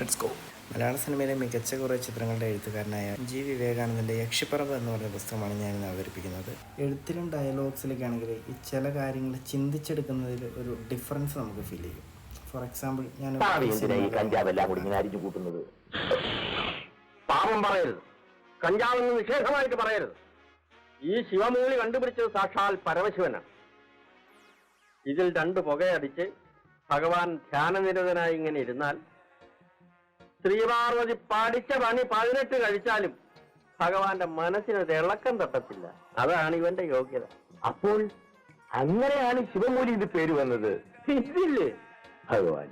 Let's go മലയാള സിനിമയിലെ മികച്ച കുറേ ചിത്രങ്ങളുടെ എഴുത്തുകാരനായ ജി വിവേകാനന്ദന്റെ യക്ഷിപ്പറമ്പ് എന്ന് പറഞ്ഞ പുസ്തകമാണ് ഞാൻ ഇന്ന് അവതരിപ്പിക്കുന്നത്. എഴുത്തിലും ഡയലോഗ്സിലൊക്കെ ആണെങ്കിൽ ഈ ചില കാര്യങ്ങൾ ചിന്തിച്ചെടുക്കുന്നതിൽ ഒരു ഡിഫറൻസ് നമുക്ക് ഫീൽ ചെയ്യും. ഫോർ എക്സാമ്പിൾ ഞാൻ കൂട്ടുന്നത്? പാപം പറയരുത്. കഞ്ചാവെന്ന് നിഷേധമായിട്ട് പറയരുത്. ഈ ശിവമൂലി കണ്ടുപിടിച്ചത് സാക്ഷാൽ പരമശിവനാണ്. ഇതിൽ രണ്ട് പുകയടിച്ച് ഭഗവാൻ ധ്യാനനിരതനായി ഇങ്ങനെ ഇരുന്നാൽ ശ്രീപാർവതി പഠിച്ച പണി പതിനെട്ട് കഴിച്ചാലും ഭഗവാന്റെ മനസ്സിന് തിളക്കം തട്ടത്തില്ല. അതാണ് ഇവന്റെ യോഗ്യത. അപ്പോൾ അങ്ങനെയാണ് ശിവമൂലി ഇത് പേര് വന്നത്. ഇതില്ലേ ഭഗവാൻ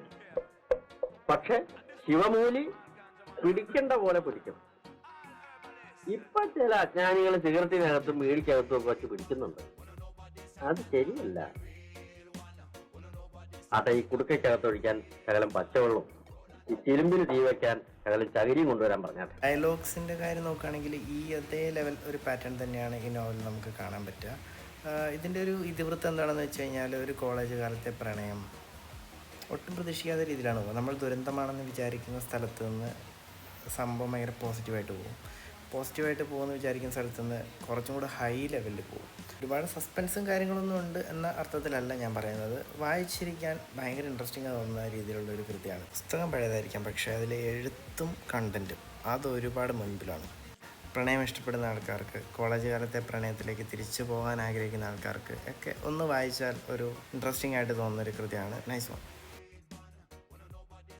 പക്ഷെ ശിവമൂലി പിടിക്കേണ്ട പോലെ പിടിക്കണം. ഇപ്പൊ ചില അജ്ഞാനികൾ സിഗരറ്റിനകത്തും വീടിക്കകത്തും ഒക്കെ വെച്ച് പിടിക്കുന്നുണ്ട്. അത് ശരിയല്ല. അതെ ഈ കുടുക്കയ്ക്കകത്തൊഴിക്കാൻ ശകലം പച്ചവെള്ളവും ഈ തിരുമ്പിന് തീ വെക്കാൻ ശകലം ചകിരിയും കൊണ്ടുവരാൻ പറഞ്ഞാട്ടെ ഡയലോഗ്സിന്റെ കാര്യം നോക്കുകയാണെങ്കിൽ ഈ അതേ ലെവൽ ഒരു പാറ്റേൺ തന്നെയാണ് ഈ നോവലിൽ നമുക്ക് കാണാൻ പറ്റുക. ഇതിന്റെ ഒരു ഇതിവൃത്തം എന്താണെന്ന് വെച്ച് കഴിഞ്ഞാൽ ഒരു കോളേജ് കാലത്തെ പ്രണയം. ഒട്ടും പ്രതീക്ഷിക്കാത്ത രീതിയിലാണ് പോകുന്നത്. നമ്മൾ ദുരന്തമാണെന്ന് വിചാരിക്കുന്ന സ്ഥലത്ത് നിന്ന് സംഭവം ഭയങ്കര പോസിറ്റീവായിട്ട് പോകും. പോസിറ്റീവായിട്ട് പോകുമെന്ന് വിചാരിക്കുന്ന സ്ഥലത്ത് നിന്ന് കുറച്ചും കൂടെ ഹൈ ലെവലിൽ പോകും. ഒരുപാട് സസ്പെൻസും കാര്യങ്ങളൊന്നും ഉണ്ട് എന്ന അർത്ഥത്തിലല്ല ഞാൻ പറയുന്നത്. വായിച്ചിരിക്കാൻ ഭയങ്കര ഇൻട്രസ്റ്റിംഗ് തോന്നുന്ന രീതിയിലുള്ള ഒരു കൃതിയാണ്. പുസ്തകം പഴയതായിരിക്കാം പക്ഷേ അതിലെ എഴുത്തും കണ്ടന്റും അത് ഒരുപാട് മുൻപിലാണ്. പ്രണയം ഇഷ്ടപ്പെടുന്ന ആൾക്കാർക്ക് കോളേജ് കാലത്തെ പ്രണയത്തിലേക്ക് തിരിച്ചു പോകാൻ ആഗ്രഹിക്കുന്ന ആൾക്കാർക്ക് ഒക്കെ ഒന്ന് വായിച്ചാൽ ഒരു ഇൻട്രസ്റ്റിംഗ് ആയിട്ട് തോന്നുന്ന ഒരു കൃതിയാണ് നൈസ് വൺ.